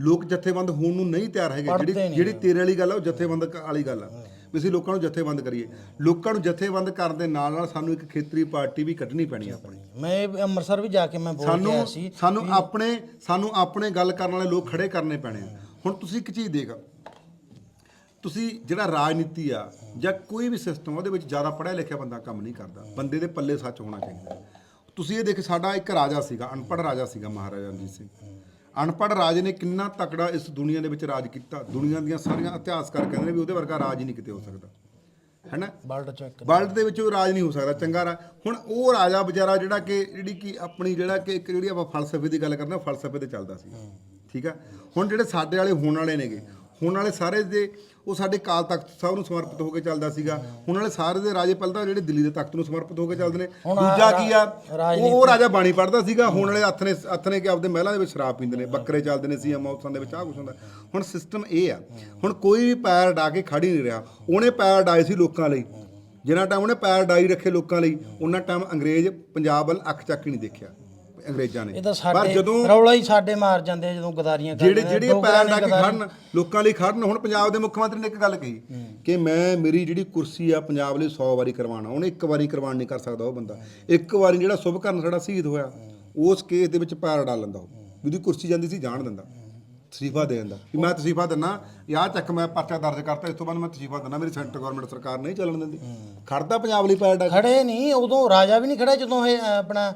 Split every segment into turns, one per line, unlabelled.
ਲੋਕ ਜਥੇਬੰਦ ਹੋਣ ਨੂੰ ਨਹੀਂ ਤਿਆਰ ਹੈਗੇ। ਜਿਹੜੀ ਜਿਹੜੀ ਤੇਰੇ ਵਾਲੀ ਗੱਲ ਆ ਉਹ ਜਥੇਬੰਦ ਵਾਲੀ ਗੱਲ ਆ। ਵੀ ਅਸੀਂ ਲੋਕਾਂ ਨੂੰ ਜਥੇਬੰਦ ਕਰੀਏ। ਲੋਕਾਂ ਨੂੰ ਜਥੇਬੰਦ ਕਰਨ ਦੇ ਨਾਲ ਨਾਲ ਸਾਨੂੰ ਇੱਕ ਖੇਤਰੀ ਪਾਰਟੀ ਵੀ ਕੱਢਣੀ ਪੈਣੀ ਆ ਆਪਣੀ।
ਮੈਂ ਅੰਮ੍ਰਿਤਸਰ ਵੀ ਜਾ ਕੇ ਮੈਂ ਬੋਲ ਸੀ
ਸਾਨੂੰ ਆਪਣੇ ਸਾਨੂੰ ਆਪਣੇ ਗੱਲ ਕਰਨ ਵਾਲੇ ਲੋਕ ਖੜੇ ਕਰਨੇ ਪੈਣੇ ਆ। ਹੁਣ ਤੁਸੀਂ ਇੱਕ ਚੀਜ਼ ਦੇਖ। ਤੁਸੀਂ ਜਿਹੜਾ ਰਾਜਨੀਤੀ ਆ ਜਾਂ ਕੋਈ ਵੀ ਸਿਸਟਮ ਉਹਦੇ ਵਿੱਚ ਜ਼ਿਆਦਾ ਪੜ੍ਹਿਆ ਲਿਖਿਆ ਬੰਦਾ ਕੰਮ ਨਹੀਂ ਕਰਦਾ। ਬੰਦੇ ਦੇ ਪੱਲੇ ਸੱਚ ਹੋਣਾ ਚਾਹੀਦਾ। ਤੁਸੀਂ ਇਹ ਦੇਖ ਸਾਡਾ ਇੱਕ ਰਾਜਾ ਸੀਗਾ ਅਨਪੜ੍ਹ ਰਾਜਾ ਸੀਗਾ ਮਹਾਰਾਜਾ ਰਣਜੀਤ ਸਿੰਘ। ਅਨਪੜ੍ਹ ਰਾਜੇ ਨੇ ਕਿੰਨਾ ਤਕੜਾ ਇਸ ਦੁਨੀਆ ਦੇ ਵਿੱਚ ਰਾਜ ਕੀਤਾ। ਦੁਨੀਆ ਦੀਆਂ ਸਾਰੀਆਂ ਇਤਿਹਾਸਕਾਰ ਕਹਿੰਦੇ ਨੇ ਵੀ ਉਹਦੇ ਵਰਗਾ ਰਾਜ ਹੀ ਨਹੀਂ ਕਿਤੇ ਹੋ ਸਕਦਾ। ਹੈਨਾ?
ਵਰਲਡ ਚੈੱਕ
ਵਰਲਡ ਦੇ ਵਿੱਚ ਉਹ ਰਾਜ ਨਹੀਂ ਹੋ ਸਕਦਾ ਚੰਗਾ ਰਾ ਹੁਣ ਉਹ ਰਾਜਾ ਵਿਚਾਰਾ ਜਿਹੜਾ ਕਿ ਜਿਹੜੀ ਕਿ ਆਪਣੀ ਜਿਹੜਾ ਕਿ ਇੱਕ ਜਿਹੜੀ ਆਪਾਂ ਫਲਸਫੇ ਦੀ ਗੱਲ ਕਰਦੇ ਹਾਂ ਫਲਸਫੇ ਤੇ ਚੱਲਦਾ ਸੀ। ਠੀਕ ਆ? ਹੁਣ ਜਿਹੜੇ ਸਾਡੇ ਵਾਲੇ ਹੋਣ ਵਾਲੇ ਨੇਗੇ ਹੋਣ ਵਾਲੇ ਸਾਰੇ ਦੇ ਉਹ ਸਾਡੇ ਕਾਲ ਤਖਤ ਸਾਹਿਬ ਨੂੰ ਸਮਰਪਿਤ ਹੋ ਕੇ ਚੱਲਦਾ ਸੀਗਾ। ਹੁਣ ਵਾਲੇ ਸਾਰੇ ਦੇ ਰਾਜੇ ਪਹਿਲਾਂ ਤਾਂ ਜਿਹੜੇ ਦਿੱਲੀ ਦੇ ਤਖਤ ਨੂੰ ਸਮਰਪਿਤ ਹੋ ਕੇ ਚੱਲਦੇ ਨੇ। ਦੂਜਾ ਕੀ ਆ? ਉਹ ਰਾਜਾ ਬਾਣੀ ਪੜਦਾ ਸੀਗਾ। ਹੁਣ ਵਾਲੇ ਹੱਥ ਨੇ ਹੱਥ ਨੇ ਕਿ ਆਪਦੇ ਮਹਿਲਾਂ ਦੇ ਵਿੱਚ ਸ਼ਰਾਬ ਪੀਂਦੇ ਨੇ ਬੱਕਰੇ ਚੱਲਦੇ ਨੇ ਸੀਐਮ ਹਾਊਸਾਂ ਦੇ ਵਿੱਚ ਆਹ ਕੁਛ ਹੁੰਦਾ। ਹੁਣ ਸਿਸਟਮ ਇਹ ਆ। ਹੁਣ ਕੋਈ ਵੀ ਪੈਰ ਡਾ ਕੇ ਖੜੀ ਨਹੀਂ ਰਿਹਾ। ਉਹਨੇ ਪੈਰ ਡਾਏ ਸੀ ਲੋਕਾਂ ਲਈ। ਜਿੰਨਾ ਟਾਈਮ ਉਹਨੇ ਪੈਰ ਡਾਈ ਰੱਖੇ ਲੋਕਾਂ ਲਈ ਉਹਨਾਂ ਟਾਈਮ ਅੰਗਰੇਜ਼ ਪੰਜਾਬ ਵੱਲ ਅੱਖ ਚੱਕ ਨਹੀਂ ਦੇਖਿਆ। ਅੰਗਰੇਜ਼ਾਂ ਨੇ।
ਇਹ ਤਾਂ
ਪਰ
ਸਾਡੇ
ਜਦੋਂ
ਰੌਲਾ ਹੀ ਸਾਡੇ ਮਾਰ ਜਾਂਦੇ ਆ ਜਦੋਂ ਗਦਾਰੀਆਂ ਕਰਦੇ
ਜਿਹੜੇ
ਨੇ।
ਜਿਹੜੇ
ਡੋਗਰਾਂ
ਪੈਰ ਡਾ ਕੇ
ਗਦਾਰੀ-
ਖੜਨ ਲੋਕਾਂ ਲਈ ਖੜਨ ਹੁਣ ਪੰਜਾਬ ਦੇ ਮੁੱਖ ਮੰਤਰੀ ਨੇ ਇੱਕ ਗੱਲ ਕਹੀ ਕਿ ਮੈਂ ਮੇਰੀ ਜਿਹੜੀ ਕੁਰਸੀ ਆ ਪੰਜਾਬ ਲਈ 100 ਵਾਰੀ ਕਰਵਾਉਣਾ। ਉਹਨੇ ਇੱਕ ਵਾਰੀ ਕਰਵਾਉਣ ਨਹੀਂ ਕਰ ਸਕਦਾ ਉਹ ਬੰਦਾ। ਇੱਕ ਵਾਰੀ ਜਿਹੜਾ ਸੁਭ ਕਰਨ ਸਾਡਾ ਸ਼ਹੀਦ ਹੋਇਆ ਉਸ ਕੇਸ ਦੇ ਵਿੱਚ ਪੈਰ ਡਾ ਲੈਂਦਾ ਉਹ। ਵੀ ਉਹਦੀ ਕੁਰਸੀ ਜਾਂਦੀ ਸੀ ਜਾਣ ਦਿੰਦਾ। ਤਸੀਫਾ ਦੇ ਦਿੰਦਾ। ਵੀ ਮੈਂ ਤਸੀਫਾ ਦਿੰਨਾ ਯਾਰ ਚੱਕ ਮੈਂ ਪਰਚਾ ਦਰਜ ਕਰਤਾ ਇਸ ਤੋਂ ਬਾਅਦ ਮੈਂ ਤਸੀਫਾ ਦਿੰਨਾ ਮੇਰੀ ਸੈਂਟਰ ਗਵਰਨਮੈਂਟ ਸਰਕਾਰ ਨਹੀਂ ਚੱਲਣ ਦਿੰਦੀ। ਖੜਦਾ ਪੰਜਾਬ ਲਈ ਪੈਰ ਡਾ ਕੇ।
ਖੜੇ ਨਹੀਂ ਉਦੋਂ ਰਾਜਾ ਵੀ ਨਹੀਂ ਖੜਾ ਜਦੋਂ ਇਹ ਆਪਣਾ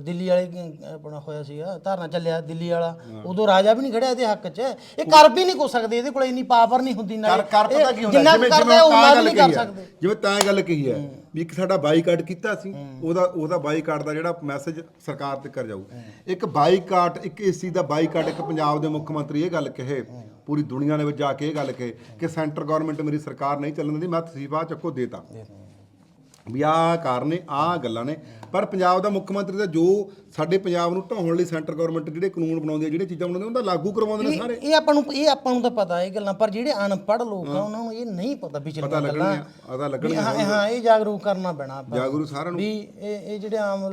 ਦਿੱਲੀ ਵਾਲੇ ਆਪਣਾ ਹੋਇਆ ਸੀਗਾ ਧਰਨਾ ਚੱਲਿਆ ਦਿੱਲੀ ਵਾਲਾ। ਉਦੋਂ ਰਾਜਾ ਵੀ ਨਹੀਂ ਖੜਿਆ ਇਹਦੇ ਹੱਕ 'ਚ। ਇਹ ਕਰ ਵੀ ਨਹੀਂ ਕੋ ਸਕਦੇ ਇਹਦੇ ਕੋਲ ਇੰਨੀ ਪਾਵਰ ਨਹੀਂ ਹੁੰਦੀ
ਕਰ
ਨਾਲ
ਕਰ ਪਤਾ ਕੀ ਹੁੰਦਾ ਜਿਵੇਂ ਤਾਂ ਗੱਲ
ਕਰ
ਕਹੀ ਹੈ। ਜਿਵੇਂ ਤਾਂ ਗੱਲ ਕਹੀ ਹੈ। ਵੀ ਇੱਕ ਸਾਡਾ ਬਾਈਕਾਟ ਕੀਤਾ ਸੀ ਉਹਦਾ ਉਹਦਾ ਬਾਈਕਾਟ ਦਾ ਜਿਹੜਾ ਮੈਸੇਜ ਸਰਕਾਰ ਤੇ ਕਰ ਜਾਊ। ਇੱਕ ਬਾਈਕਾਟ ਇੱਕ ਇਸ ਚੀਜ਼ ਦਾ ਬਾਈਕਾਟ ਇੱਕ ਪੰਜਾਬ ਦੇ ਮੁੱਖ ਮੰਤਰੀ ਇਹ ਗੱਲ ਕਹੇ ਪੂਰੀ ਦੁਨੀਆ ਦੇ ਵਿੱਚ ਜਾ ਕੇ ਇਹ ਗੱਲ ਕਹੇ ਕਿ ਸੈਂਟਰ ਗਵਰਨਮੈਂਟ ਮੇਰੀ ਸਰਕਾਰ ਨਹੀਂ ਚੱਲਣ ਦਿੰਦੀ ਮੈਂ ਤਸੀਫਾ ਚੱਕੋ ਦੇਤਾ। ਵੀ ਆਹ ਕਾਰਨ ਨੇ ਆਹ ਗੱਲਾਂ ਨੇ ਪਰ ਪੰਜਾਬ ਦਾ ਮੁੱਖ ਮੰਤਰੀ ਦਾ ਜੋ ਸਾਡੇ ਪੰਜਾਬ ਨੂੰ ਢਾਉਣ ਲਈ ਸੈਂਟਰ ਗਵਰਨਮੈਂਟ ਜਿਹੜੇ ਕਾਨੂੰਨ ਬਣਾਉਂਦੀ ਹੈ ਜਿਹੜੀਆਂ ਚੀਜ਼ਾਂ ਬਣਾਉਂਦੇ ਉਹਦਾ ਲਾਗੂ ਕਰਵਾਉਂਦੇ ਨੇ ਸਾਰੇ।
ਇਹ ਆਪਾਂ ਨੂੰ ਇਹ ਆਪਾਂ ਨੂੰ ਤਾਂ ਪਤਾ ਇਹ ਗੱਲਾਂ ਪਰ ਜਿਹੜੇ ਅਨਪੜ੍ਹ ਲੋਕ ਆ ਉਹਨਾਂ ਨੂੰ ਇਹ ਨਹੀਂ ਪਤਾ ਵਿਚਲੀਆਂ
ਪਤਾ
ਗੱਲਾਂ। ਵੀ
ਲੱਗਣੀਆਂ
ਹਾਂ ਹਾਂ ਇਹ ਜਾਗਰੂਕ ਕਰਨਾ ਪੈਣਾ ਆਪਾਂ।
ਜਾਗਰੂ ਸਾਰਿਆਂ ਨੂੰ।
ਵੀ ਇਹ ਇਹ ਜਿਹੜੇ ਆਮ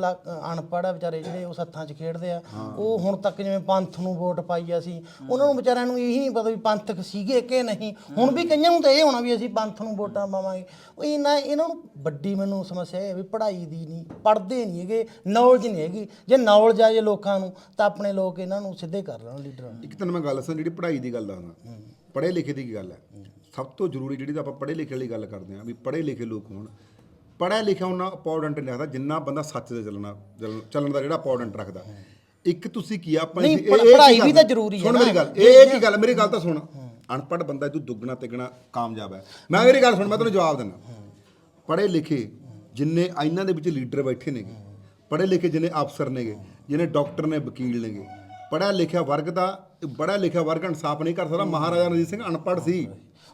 ਅਨਪੜ੍ਹ ਆ ਵਿਚਾਰੇ ਜਿਹੜੇ ਉਹ ਸੱਥਾਂ 'ਚ ਖੇਡਦੇ ਆ ਉਹ ਹੁਣ ਤੱਕ ਜਿਵੇਂ ਪੰਥ ਨੂੰ ਵੋਟ ਪਾਈ ਆ ਸੀ ਉਹਨਾਂ ਨੂੰ ਵਿਚਾਰਿਆਂ ਨੂੰ ਇਹੀ ਨਹੀਂ ਪਤਾ ਵੀ ਪੰਥਕ ਸੀਗੇ ਕਿ ਨਹੀਂ। ਹੁਣ ਵੀ ਕਈਆਂ ਨੂੰ ਤਾਂ ਇਹ ਹੋਣਾ ਵੀ ਅਸੀਂ ਪੰਥ ਨੂੰ ਵੋਟਾਂ ਪਾਵਾਂਗੇ। ਉਹ ਇਹਨਾਂ ਇਹਨਾਂ ਨੂੰ ਵੱਡੀ ਮੈਨੂੰ ਸਮੱਸਿਆ ਹੈ ਵੀ ਪੜ੍ਹਾਈ ਦੀ ਨਹੀਂ ਪੜ੍ਹਦੇ ਨਹੀਂ ਹੈਗੇ ਨੌਲੇਜ ਨਹੀਂ ਹੈਗੀ। ਜੇ ਨੌਲੇਜ ਆ ਜੇ ਲੋਕਾਂ ਨੂੰ ਤਾਂ ਆਪਣੇ ਲੋਕ ਇਹਨਾਂ ਨੂੰ ਸਿੱਧੇ ਕਰ ਲੈਣ ਲੀਡਰਾਂ ਨੂੰ
ਇੱਕ ਤੈਨੂੰ ਮੈਂ ਗੱਲ ਦੱਸਾਂ ਜਿਹੜੀ ਪੜ੍ਹਾਈ ਦੀ ਗੱਲ ਦੱਸਦਾ। ਪੜ੍ਹੇ ਲਿਖੇ ਦੀ ਗੱਲ ਹੈ? ਸਭ ਤੋਂ ਜ਼ਰੂਰੀ ਜਿਹੜੀ ਤਾਂ ਆਪਾਂ ਪੜ੍ਹੇ ਲਿਖੇ ਵਾਲੀ ਗੱਲ ਕਰਦੇ ਹਾਂ ਵੀ ਪੜ੍ਹੇ ਲਿਖੇ ਲੋਕ ਹੋਣ। ਪੜ੍ਹਿਆ ਲਿਖਿਆ ਉਹਨਾਂ ਇੰਪੋਰਟੈਂਟ ਨਹੀਂ ਰੱਖਦਾ ਜਿੰਨਾ ਬੰਦਾ ਸੱਚ ਤੇ ਚੱਲਣਾ ਚੱਲਣ- ਦਾ ਜਿਹੜਾ ਇੰਪੋਰਟੈਂਟ ਰੱਖਦਾ। ਇੱਕ ਤੁਸੀਂ ਕੀ ਆ ਆਪਾਂ
ਨਹੀਂ, ਪੜ੍ਹਾਈ ਵੀ ਤਾਂ ਜ਼ਰੂਰੀ ਹੈ
ਸੁਣ
ਨਾ।
ਮੇਰੀ ਗੱਲ ਇਹ ਇਹ ਕੀ ਗੱਲ ਮੇਰੀ ਗੱਲ ਤਾਂ ਸੁਣ। ਅਨਪੜ੍ਹ ਬੰਦਾ ਤੂੰ ਦੁੱਗਣਾ ਤਿੱਗਣਾ ਕਾਮਯਾਬ ਹੈ। ਮੈਂ ਮੇਰੀ ਗੱਲ ਸੁਣ ਮੈਂ ਤੈਨੂੰ ਜਵਾਬ ਦਿੰਦਾ। ਪੜ੍ਹੇ ਲਿਖੇ ਜਿੰਨੇ ਇਹਨਾਂ ਦੇ ਵਿੱਚ ਲੀਡਰ ਬੈਠੇ ਨੇਗੇ ਪੜ੍ਹੇ ਲਿਖੇ ਜਿੰਨੇ ਅਫਸਰ ਨੇਗੇ ਜਿੰਨੇ ਡਾਕਟਰ ਨੇ ਵਕੀਲ ਨੇਗੇ। ਪੜ੍ਹਿਆ ਲਿਖਿਆ ਵਰਗ ਦਾ ਬੜਾ ਲਿਖਿਆ ਵਰਗ ਇਨਸਾਫ ਨਹੀਂ ਕਰ ਸਕਦਾ। ਮਹਾਰਾਜਾ ਰਣਜੀਤ ਸਿੰਘ ਅਨਪੜ੍ਹ ਸੀ।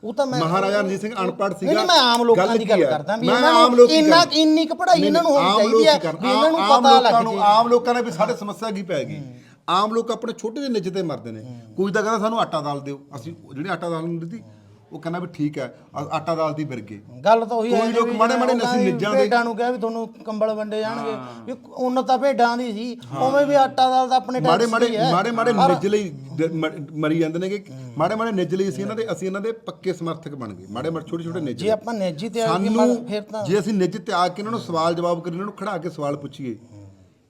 ਉਹ ਤਾਂ ਮੈਂ
ਮਹਾਰਾਜਾ ਰਣਜੀਤ ਸਿੰਘ ਅਨਪੜ੍ਹ ਸੀਗਾ।
ਨਹੀਂ ਮੈਂ ਆਮ ਲੋਕਾਂ ਦੀ ਗੱਲ? ਕਰਦਾ ਵੀ ਇਹਨਾਂ ਨੂੰ ਇੰਨਾ? ਇੰਨੀ ਕੁ ਪੜ੍ਹਾਈ ਇਹਨਾਂ ਨੂੰ ਹੋਣੀ ਚਾਹੀਦੀ ਹੈ? ਵੀ ਇਹਨਾਂ ਨੂੰ ਪਤਾ ਲੱਗ ਜੇ।
ਆਮ ਲੋਕਾਂ ਨੇ ਵੀ ਸਾਡੇ ਸਮੱਸਿਆ ਕੀ ਪੈ ਗਈ। ਆਮ ਲੋਕ ਆਪਣੇ ਛੋਟੇ ਜਿਹੇ ਨਿੱਜ ਤੇ ਮਰਦੇ ਨੇ। ਕੋਈ ਤਾਂ ਕਹਿੰਦਾ ਸਾਨੂੰ ਆਟਾ ਦਾਲ ਦਿਓ। ਅਸੀਂ ਜਿਹੜੇ ਆਟਾ ਦਾਲ ਨੂੰ ਦਿੱਤੀ ਉਹ ਕਹਿੰਦਾ ਵੀ ਠੀਕ ਹੈ ਆ- ਆਟਾ ਦਾਲ ਦੀ ਬਿਰਗੇ।
ਗੱਲ ਤਾਂ ਉਹੀ
ਕੋਈ
ਹੈ
ਲੋਕ ਮਾੜੇ ਮਾੜੇ ਨਸੀਂ ਨਿੱਜਾਂ ਦੇ।
ਭੇਡਾਂ ਨੂੰ ਕਿਹਾ ਵੀ ਤੁਹਾਨੂੰ ਕੰਬਲ ਵੰਡੇ ਜਾਣਗੇ। ਵੀ ਉਹਨਾਂ ਤਾਂ ਭੇਡਾਂ ਦੀ ਸੀ ਉਵੇਂ ਵੀ ਆਟਾ ਦਾਲ ਦਾ ਆਪਣੇ
ਮਾੜੇ
ਟੈਕਸ
ਮਾੜੇ
ਹੀ ਹੈ।
ਮਾੜੇ ਮਾੜੇ ਨਿੱਜ ਲਈ ਦ- ਮ- ਮਰੀ ਜਾਂਦੇ ਨੇਗੇ। ਮਾੜੇ ਮਾੜੇ ਨਿੱਜ ਲਈ ਅਸੀਂ ਇਹਨਾਂ ਦੇ ਅਸੀਂ ਇਹਨਾਂ ਦੇ ਪੱਕੇ ਸਮਰਥਕ ਬਣ ਗਏ। ਮਾੜੇ ਮਾੜੇ ਛੋਟੇ ਛੋਟੇ ਨਿੱਜ
ਜੇ ਆਪਾਂ ਨਿੱਜੀ ਤੇ ਆ ਕੇ
ਸਾਨੂੰ
ਫਿਰ ਤਾਂ
ਜੇ ਅਸੀਂ ਨਿੱਜ ਤੇ ਆ ਕੇ ਇਹਨਾਂ ਨੂੰ ਸਵਾਲ ਜਵਾਬ ਕਰੀ ਇਹਨਾਂ ਨੂੰ ਖੜਾ ਕੇ ਸਵਾਲ ਪੁੱਛੀਏ।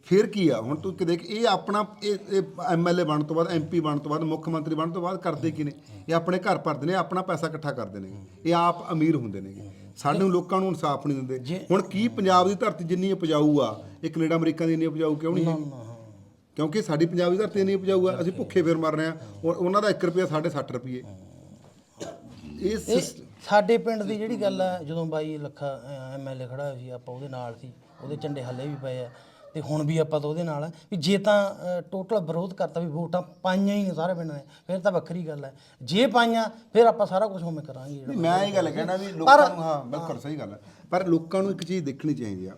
ਫਿਰ ਕੀ ਆ? ਹੁਣ ਤੂੰ ਕਿ ਦੇਖ ਇਹ ਆਪਣਾ ਇਹ ਐਮਐਲਏ ਬਣਨ ਤੋਂ ਬਾਅਦ ਐਮਪੀ ਬਣਨ ਤੋਂ ਬਾਅਦ ਮੁੱਖ ਮੰਤਰੀ ਬਣਨ ਤੋਂ ਬਾਅਦ ਕਰਦੇ ਕੀ ਨੇ ਇਹ ਆਪਣੇ ਘਰ ਭਰਦੇ ਨੇ ਆਪਣਾ ਪੈਸਾ ਇਕੱਠਾ ਕਰਦੇ ਨੇ। ਇਹ ਆਪ ਅਮੀਰ ਹੁੰਦੇ ਨੇ। ਸਾਨੂੰ ਲੋਕਾਂ ਨੂੰ ਇਨਸਾਫ ਨਹੀਂ ਦਿੰਦੇ। ਹੁਣ ਕੀ ਪੰਜਾਬ ਦੀ ਧਰਤੀ ਜਿੰਨੀ ਉਪਜਾਊ ਆ? ਇਹ ਕੈਨੇਡਾ ਅਮਰੀਕਾ ਦੀ ਇੰਨੀ ਉਪਜਾਊ ਕਿਉਂ ਨਹੀਂ ਹੈਗੀ ਕਿਉਂਕਿ ਸਾਡੀ ਪੰਜਾਬ ਦੀ ਧਰਤੀ ਇੰਨੀ ਉਪਜਾਊ ਆ ਅਸੀਂ ਭੁੱਖੇ ਫਿਰ ਮਰ ਰਹੇ ਆ। ਉਹ- ਉਹਨਾਂ ਦਾ 1 ਰੁਪਿਆ ਸਾਡੇ 60 ਰੁਪਏ ਇਹ ਸਿਸ-
ਸਾਡੇ ਪਿੰਡ ਦੀ ਜਿਹੜੀ ਗੱਲ ਹੈ ਜਦੋਂ ਬਾਈ ਲੱਖਾ ਐਮਐਲਏ ਖੜਾ ਹੋਇਆ ਸੀ ਆਪਾਂ ਉਹਦੇ ਨਾਲ ਸੀ ਉਹਦੇ ਝੰਡੇ ਹੱਲੇ ਵੀ ਪਏ ਆ। ਤੇ ਹੁਣ ਵੀ ਆਪਾਂ ਤਾਂ ਉਹਦੇ ਨਾਲ ਆ ਵੀ ਜੇ ਤਾਂ ਟੋਟਲ ਵਿਰੋਧ ਕਰਤਾ ਵੀ ਵੋਟਾਂ ਪਾਈਆਂ ਹੀ ਨੇ ਸਾਰੇ ਪਿੰਡ ਨੇ ਫਿਰ ਤਾਂ ਵੱਖਰੀ ਗੱਲ ਹੈ ਜੇ ਪਾਈਆਂ ਫਿਰ ਆਪਾਂ ਸਾਰਾ ਕੁਝ ਉਵੇਂ ਕਰਾਂਗੇ ਜਿਹੜਾ
ਮੈਂ ਇਹ ਗੱਲ ਕਹਿਣਾ ਵੀ ਲੋਕਾਂ ਨੂੰ ਹਾਂ ਬਿਲਕੁਲ ਸਹੀ ਗੱਲ ਹੈ ਪਰ ਲੋਕਾਂ ਨੂੰ ਇੱਕ ਚੀਜ਼ ਦੇਖਣੀ ਚਾਹੀਦੀ ਆ।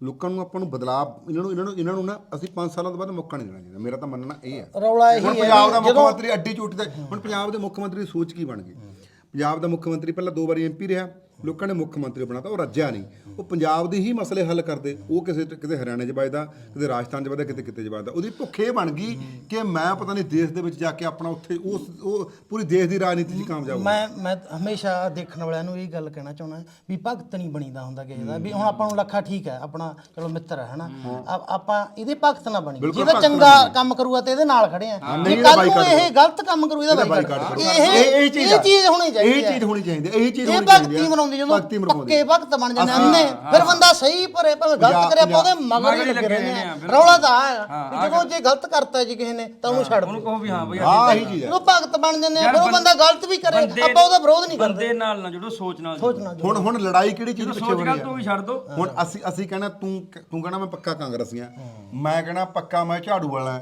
ਲੋਕਾਂ ਨੂੰ ਆਪਾਂ ਨੂੰ ਬਦਲਾਅ ਇਹਨਾਂ ਨੂੰ ਇਹਨਾਂ ਨੂੰ ਇਹਨਾਂ ਨੂੰ ਨਾ ਅਸੀਂ 5 ਸਾਲਾਂ ਤੋਂ ਬਾਅਦ ਮੌਕਾ ਨਹੀਂ ਦੇਣਾ ਚਾਹੀਦਾ। ਮੇਰਾ ਤਾਂ ਮੰਨਣਾ ਇਹ ਹੈ
ਰੌਲਾ ਇਹੀ
ਹੁਣ
ਹੈ
ਪੰਜਾਬ ਦਾ ਮੁੱਖ ਮੰਤਰੀ ਅੱਡੀ ਚੋਟੀ ਦਾ ਹੁਣ ਪੰਜਾਬ ਦੇ ਮੁੱਖ ਮੰਤਰੀ ਸੋਚ ਕੀ ਬਣ ਗਈ? ਪੰਜਾਬ ਦਾ ਮੁੱਖ ਮੰਤਰੀ ਪਹਿਲਾਂ ਦੋ ਵਾਰੀ ਐਮਪੀ ਰਿਹਾ ਲੋਕਾਂ ਨੇ ਮੁੱਖ ਮੰਤਰੀ ਬਣਾਤਾ ਉਹ ਰੱਜਿਆ ਨਹੀਂ। ਉਹ ਪੰਜਾਬ ਦੇ ਹੀ ਮਸਲੇ ਹੱਲ ਕਰਦੇ। ਉਹ ਕਿਸੇ ਕਿਤੇ ਹਰਿਆਣੇ 'ਚ ਵੱਜਦਾ ਕਿਤੇ ਰਾਜਸਥਾਨ 'ਚ ਵੱਜਦਾ ਕਿਤੇ ਕਿਤੇ 'ਚ ਵੱਜਦਾ। ਉਹਦੀ ਭੁੱਖ ਬਣ ਗਈ ਕਿ ਮੈਂ ਪਤਾ ਨਹੀਂ ਦੇਸ਼ ਦੇ ਵਿੱਚ ਜਾ ਕੇ ਆਪਣਾ ਉੱਥੇ ਉਸ ਉਹ ਪੂਰੀ ਦੇਸ਼ ਦੀ ਰਾਜਨੀਤੀ 'ਚ ਕਾਮਯਾਬ।
ਮੈਂ ਮੈਂ ਹਮੇਸ਼ਾ ਦੇਖਣ ਵਾਲਿਆਂ ਨੂੰ ਇਹ ਗੱਲ ਕਹਿਣਾ ਚਾਹੁੰਦਾ ਵੀ ਭਗਤ ਨਹੀਂ ਬਣੀਦਾ ਹੁੰਦਾ ਕਿਸੇ ਦਾ। ਵੀ ਹੁਣ ਆਪਾਂ ਨੂੰ ਲੱਖਾ ਠੀਕ ਹੈ ਆਪਣਾ ਚਲੋ ਮਿੱਤਰ ਹੈ ਹਨਾ? ਆ- ਆਪਾਂ ਇਹਦੇ ਭਗਤ ਨਾ ਬਣੀ
ਬਿਲਕੁਲ
ਜਿਹਦਾ
ਭਗਤ
ਚੰਗਾ ਕੰਮ ਕਰੂਗਾ ਤੇ ਇਹਦੇ ਨਾਲ ਖੜੇ ਆ। ਜੇ
ਨਹੀਂ ਇਹਦਾ
ਕੱਲ ਨੂੰ
ਬਾਈਕਾਟ
ਇਹ ਗਲਤ ਕੰਮ ਕਰੂ ਇਹਦਾ ਬਾਈਕਾਟ
ਬਾਈਕਾਟ
ਇਹ
ਕਰੋ।
ਇਹ
ਇਹ
ਇਹ ਚੀਜ਼ ਹੋਣੀ ਚਾਹੀਦੀ
ਇਹ
ਹੈ।
ਚੀਜ਼ ਹੋਣੀ ਚਾਹੀਦੀ ਹੈ। ਇਹ ਚੀਜ਼
ਇਹ
ਹੋਣੀ ਚਾਹੀਦੀ
ਭਗਤੀ
ਹੈ।
ਬਣਾਉਂਦੀ ਜਦੋਂ
ਭਗਤੀ
ਪੱਕੇ ਭਗਤ ਬਣ ਜਾਂਦੇ ਅੰਨੇ। ਫਿਰ ਬੰਦਾ ਸਹੀ ਭਰੇ ਭਾਵੇਂ ਗਲਤ ਕਰੇ ਆਪਾਂ ਉਹਦੇ ਮਗਰ ਹੀ ਲੱਗੇ ਰਹਿੰਦੇ ਆ। ਰੌਲਾ ਤਾਂ ਆ ਵੀ ਜਦੋਂ ਜੇ ਗਲਤ ਕਰਤਾ ਜੀ ਕਿਸੇ ਨੇ ਤਾਂ ਉਹਨੂੰ ਛੱਡ
ਉਹਨੂੰ
ਦਿਓ।
ਕਹੋ ਵੀ ਹਾਂ ਬਈ
ਹਾਂ ਇਹੀ ਚੀਜ਼ ਹੈ।
ਜਦੋਂ ਭਗਤ ਬਣ ਜਾਂਦੇ ਆ ਫਿਰ ਉਹ ਬੰਦਾ ਗਲਤ ਵੀ ਕਰੇ। ਆਪਾਂ ਉਹਦਾ ਵਿਰੋਧ ਨਹੀਂ ਕਰਦੇ।
ਬੰਦੇ ਨਾਲ ਨਾ ਜੁੜੋ ਸੋਚ ਨਾਲ ਜੁੜੋ।
ਸੋਚਣਾ
ਹੁਣ ਹੁਣ ਲੜਾਈ ਕਿਹੜੀ ਚੀਜ਼ ਪਿੱਛੇ
ਸੋਚ ਗੱਲ
ਹੈ
ਤੂੰ ਵੀ ਛੱਡ ਦੋ।
ਹੁਣ ਅਸੀਂ ਅਸੀਂ ਕਹਿਣਾ ਤੂੰ ਤੂੰ ਕਹਿਣਾ ਮੈਂ ਪੱਕਾ ਕਾਂਗਰਸੀ ਆ। ਮੈਂ ਕਹਿਣਾ ਪੱਕਾ ਮੈਂ ਝਾੜੂ ਵਾਲਾ ਹਾਂ,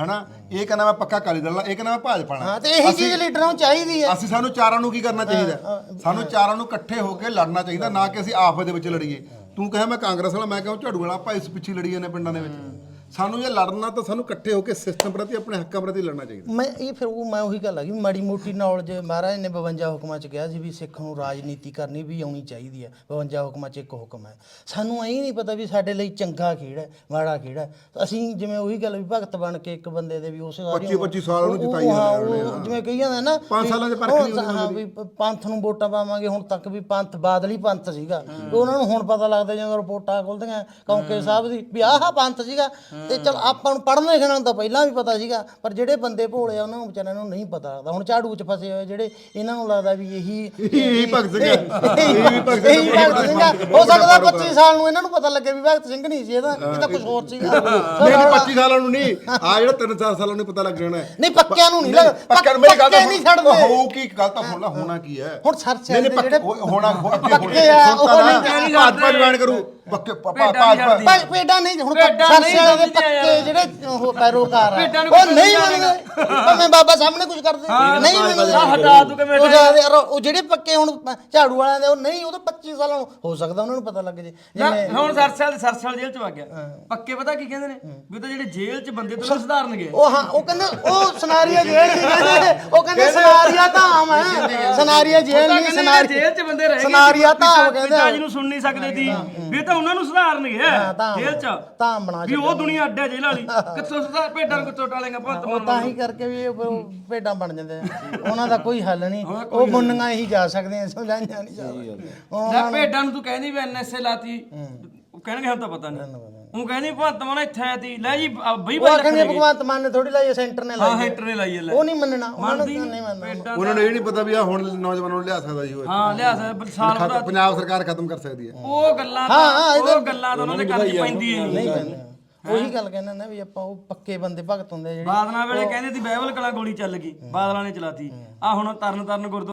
ਹਨਾ? ਇਹ ਕਹਿੰਦਾ ਮੈਂ ਪੱਕਾ ਕਾਲੀ ਦਲ ਵਾਲਾ ਇਹ ਕਹਿੰਦਾ ਮੈਂ ਭਾਜਪਾ
ਹਾਂ
ਵਾਲਾ
ਤੇ ਇਹੀ ਚੀਜ਼ ਲੀਡਰਾਂ ਨੂੰ ਚਾਹੀਦੀ ਹੈ।
ਅਸੀਂ ਸਾਨੂੰ ਚਾਰਾਂ ਨੂੰ ਕੀ ਕਰਨਾ ਚਾਹੀਦਾ? ਸਾਨੂੰ ਚਾਰਾਂ ਨੂੰ ਇਕੱਠੇ ਹੋ ਕੇ ਲੜਨਾ ਚਾਹੀਦਾ ਨਾ ਕਿ ਅਸੀਂ ਆਪਸ ਦੇ ਵਿੱਚ ਲੜੀਏ। ਤੂੰ ਕਹੇ ਮੈਂ ਕਾਂਗਰਸ ਵਾਲਾ ਮੈਂ ਕਹਾਂ ਝਾੜੂ ਵਾਲਾ ਆਪਾਂ ਇਸ ਪਿੱਛੇ ਲੜੀ ਜਾਂਦੇ ਪਿੰਡਾਂ ਦੇ ਵਿੱਚ। ਸਾਨੂੰ ਇਹ ਲੜਨਾ ਤਾਂ ਸਾਨੂੰ ਇਕੱਠੇ ਹੋ ਕੇ ਸਿਸਟਮ ਪ੍ਰਤੀ ਆਪਣੇ ਹੱਕਾਂ ਪ੍ਰਤੀ ਲੜਨਾ ਚਾਹੀਦਾ।
ਮੈਂ ਇਹ ਫਿਰ ਉਹ ਮੈਂ ਉਹੀ ਗੱਲ ਆ ਕਿ ਮਾੜੀ ਮੋਟੀ ਨੌਲੇਜ ਮਹਾਰਾਜ ਨੇ 52 ਹੁਕਮਾਂ ਚ ਕਿਹਾ ਸੀ ਵੀ ਸਿੱਖ ਨੂੰ ਰਾਜਨੀਤੀ ਕਰਨੀ ਵੀ ਆਉਣੀ ਚਾਹੀਦੀ ਹੈ 52 ਹੁਕਮਾਂ ਚ ਇੱਕ ਹੁਕਮ ਹੈ। ਸਾਨੂੰ ਐਂ ਨਹੀਂ ਪਤਾ ਵੀ ਸਾਡੇ ਲਈ ਚੰਗਾ ਕਿਹੜਾ ਹੈ, ਮਾੜਾ ਕਿਹੜਾ ਹੈ। ਅਸੀਂ ਜਿਵੇਂ ਉਹੀ ਗੱਲ ਵੀ ਭਗਤ ਬਣ ਕੇ ਇੱਕ ਬੰਦੇ ਦੇ ਵੀ ਉਸੇ ਸਾਰੀ
25 25 ਸਾਲ ਉਹਨੂੰ
ਉਹ-
ਜਿਤਾਈ
ਹਾਂ,
ਜਾਂਦੇ
ਉਹ ਜਿਵੇਂ ਕਹੀ ਜਾਂਦਾ ਨਾ
ਪੰਜ
ਵੀ
ਸਾਲਾਂ 'ਚ
ਉਹ
ਨਹੀਂ ਹੁੰਦਾ
ਹਾਂ ਵੀ ਪ- ਪੰਥ ਨੂੰ ਵੋਟਾਂ ਪਾਵਾਂਗੇ ਹੁਣ ਤੱਕ ਵੀ ਪੰਥ ਬਾਦਲੀ ਪੰਥ ਸੀਗਾ। ਉਹਨਾਂ ਨੂੰ ਹੁਣ ਪਤਾ ਲੱਗਦਾ ਜਦੋਂ ਰਿਪੋਰਟਾਂ ਖੁੱਲਦੀਆਂ ਕੌਂਕੇ ਸਾਹਿਬ ਦੀ ਵੀ ਆਹ ਪੰਥ ਸੀਗਾ। ਤੇ ਚਲ ਆਪਾਂ ਨੂੰ ਪੜ੍ਹਨ ਲਿਖਣ ਨੂੰ ਤਾਂ ਪਹਿਲਾਂ ਵੀ ਪਤਾ ਸੀਗਾ ਪਰ ਜਿਹੜੇ ਬੰਦੇ ਭੋਲੇ ਆ ਉਹਨਾਂ ਨੂੰ ਵਿਚਾਰਿਆਂ ਨੂੰ ਨਹੀਂ ਪਤਾ ਲੱਗਦਾ। ਹੁਣ ਝਾੜੂ 'ਚ ਫਸੇ ਹੋਏ ਜਿਹੜੇ ਇਹਨਾਂ ਨੂੰ ਲੱਗਦਾ ਵੀ ਇਹੀ
ਇਹੀ ਭਗਤ ਸਿੰਘ ਹੈ।
ਇਹੀ ਭਗਤ ਸਿੰਘ ਆ। ਹੋ ਸਕਦਾ 25 ਸਾਲ ਨੂੰ ਇਹਨਾਂ ਨੂੰ ਪਤਾ ਲੱਗੇ ਵੀ ਭਗਤ ਸਿੰਘ ਨਹੀਂ ਸੀ ਇਹਦਾ ਇਹ ਤਾਂ ਕੁਝ ਹੋਰ ਸੀਗਾ।
ਨਹੀਂ ਨਹੀਂ 25 ਸਾਲਾਂ ਨੂੰ ਨਹੀਂ। ਆ ਜਿਹੜਾ 3 4 ਸਾਲਾਂ ਨੂੰ ਪਤਾ ਲੱਗ ਜਾਣਾ ਹੈ।
ਨਹੀਂ ਪੱਕਿਆਂ ਨੂੰ ਨਹੀਂ ਲੱਗ
ਪੱਕਾ ਮੇਰੀ ਗੱਲ
ਪੱਕੇ ਨਹੀਂ ਛੱਡਦੇ।
ਹੋਊ ਕੀ ਗੱਲ ਤਾਂ ਹੋਣਾ ਹੋਣਾ ਕੀ ਹੈ?
ਹੁਣ ਸਰਚ
ਨਹੀਂ ਨਹੀਂ ਪੱਕੇ ਹੋਣਾ
ਪੱਕੇ ਆ, ਉਹ
ਨਾ,
ਨਹੀਂ
ਭਾਜਪਾ ਜੁਆਇਨ ਕਰੂ। ਪੱਕੇ ਪਾ- ਪਾ-
ਭੇਡਾਂ ਨਹੀਂ
ਭਾਜਪਾ
ਛੱਡਦੀ।
ਪਰ ਪੇਡਾਂ ਨਹੀਂ ਹੁਣ
ਭੇਡਾਂ ਨਹੀਂ
ਦੇ
ਸਮਝਦੇ
ਪੱਕੇ
ਯਾਰ।
ਜਿਹੜੇ ਉਹ ਪੈਰੋਕਾਰ ਆ।
ਭੇਡਾਂ ਨੂੰ
ਉਹ
ਕਿੱਥੇ
ਨਹੀਂ
ਸਮਝਾਏਗਾ?
ਮੰਨਦੇ ਭਾਵੇਂ ਬਾਬਾ ਸਾਹਮਣੇ ਕੁਝ ਕਰਦੇ। ਨਹੀਂ ਮੰਨਦੇ
ਆਹ ਹਟਾ ਤੂੰ ਕਿਵੇਂ
ਉਹ ਯਾਰ ਉਹ ਜਿਹੜੇ ਪੱਕੇ ਹੁਣ ਝਾੜੂ ਵਾਲਿਆਂ ਦੇ ਉਹ ਨਹੀਂ ਉਹ ਤਾਂ 25 ਸਾਲਾਂ ਨੂੰ ਹੋ ਸਕਦਾ ਉਹਨਾਂ ਨੂੰ ਪਤਾ ਲੱਗ ਜੇ।
ਨਾ,
ਜਿਵੇਂ
ਹੁਣ ਸਰਸਲ ਦੇ ਸਰਸਲ ਜੇਲ੍ਹ ਚ ਵਗ ਗਿਆ। ਪੱਕੇ ਪਤਾ ਕੀ ਕਹਿੰਦੇ ਨੇ? ਵੀ ਉਹ ਤਾਂ ਜਿਹੜੇ ਜੇਲ੍ਹ ਚ ਬੰਦੇ ਤੋਂ ਸੁਧਾਰਨਗੇ।
ਉਹ ਹਾਂ ਉਹ ਕਹਿੰਦੇ ਉਹ ਸਨਾਰੀਆ ਜੇਲ੍ਹ ਨਹੀਂ ਕਹਿੰਦੇ ਉਹ ਕਹਿੰਦੇ ਸਨਾਰੀਆ ਧਾਮ ਹੈ। ਸਨਾਰੀਆ ਜੇਲ੍ਹ ਨਹੀਂ ਸਨਾਰੀਆ
ਜੇਲ੍ਹ ਚ ਬੰਦੇ ਰਹਿ ਗਏ
ਸਨਾਰੀਆ ਧਾਮ
ਪਿਤਾ
ਕਹਿੰਦੇ
ਜੀ ਨੂੰ ਸੁਣ ਨਹੀਂ ਸਕਦੇ ਸੀ ਵੀ ਇਹ ਤਾਂ ਉਹਨਾਂ ਨੂੰ ਸੁਧਾਰਨਗੇ।
ਧਾਮ।
ਜੇਲ੍ਹ ਚ।
ਧਾਮ ਬਣਾ
ਵੀ ਉਹ ਦੁਨੀਆ ਅੱਡਾ ਜੇਲ੍ਹ ਵਾਲੀ। ਕਿੱਥੋਂ ਸੁਧਾਰ ਭੇਡਾਂ ਨੂੰ ਕਿੱਥੋਂ ਟਾਲੇਗਾ ਭਗਤ
ਉਹ ਤਾਂ ਹੀ ਕਰਕੇ ਵੀ ਇਹ ਉਹ ਭੇਡਾਂ ਬਣ ਜਾਂਦੇ ਆ। ਉਹਨਾਂ ਦਾ ਕੋਈ ਹੱਲ ਨਹੀਂ। ਉਹ ਮੁੰਨੀਆਂ ਹੀ ਜਾ ਸਕਦੇ ਆ ਸਮਝਾਈਆਂ ਨਹੀਂ ਸਕਦੀਆਂ। ਹੁਣ
ਲੈ ਭੇਡਾਂ ਨੂੰ ਤੂੰ ਕਹਿੰਦੀ ਵੀ ਐਨਐਸਏ ਲਾਤੀ। ਉਹ ਕਹਿਣਗੇ ਹਾਂ ਤਾਂ ਪਤਾ ਨਹੀਂ। ਉਹ ਕਹਿੰਦੀ ਭਗਤ ਮਾਨਾ ਇੱਥੇ ਆਇਆ ਤੀ। ਲੈ ਜੀ ਆ ਬਈ
ਉਹ
ਬਈ
ਆਖਣਗੇ ਭਗਵੰਤ ਮਾਨ ਨੇ ਥੋੜੀ ਲਾਈ ਸੈਂਟਰ ਨੇ
ਹਾਂ
ਲਾਈ
ਹੈਟਰ ਨੇ ਲਾਈ ਹੈ ਲੈ।
ਉਹ ਨਹੀਂ ਮੰਨਣਾ ਉਹਨਾਂ ਨੂੰ ਨਹੀਂ ਮੰਨਣਾ।
ਉਹਨਾਂ ਨੂੰ ਇਹ ਨਹੀਂ ਪਤਾ ਵੀ ਆ ਹੁਣ ਨੌਜਵਾਨਾਂ ਨੂੰ ਲਿਆ ਸਕਦਾ ਜੀ ਉਹ
ਹਾਂ ਲਿਆ ਸਾ- ਸਾਲ
ਖਤ- ਪੰਜਾਬ ਸਰਕਾਰ ਖਤਮ ਕਰ ਸਕਦੀ ਹੈ।
ਉਹ ਗੱਲਾਂ
ਹਾਂ, ਹਾਂ,
ਤਾਂ ਉਹ ਗੱਲਾਂ ਤਾਂ ਉਹਨਾਂ ਦੇ ਕੰਨ 'ਚ ਪੈਂਦੀ ਹੀ ਨਹੀਂ
ਉਹੀ ਗੱਲ ਕਹਿੰਦਾ ਨਾ ਵੀ ਆਪਾਂ ਉਹ ਪੱਕੇ ਬੰਦੇ ਭਗਤ ਹੁੰਦੇ ਜਿਹੜੇ
ਬਾਦਲਾਂ ਵੇਲੇ ਕਹਿੰਦੇ ਸੀ ਬਾਈਬਲ ਕਲਾ ਗੋਲੀ ਚੱਲ ਗਈ। ਬਾਦਲਾਂ ਨੇ ਚਲਾਤੀ। ਆ ਹੁਣ ਤਰਨ ਤਰਨ ਗੁਰਦੁਆਰਾ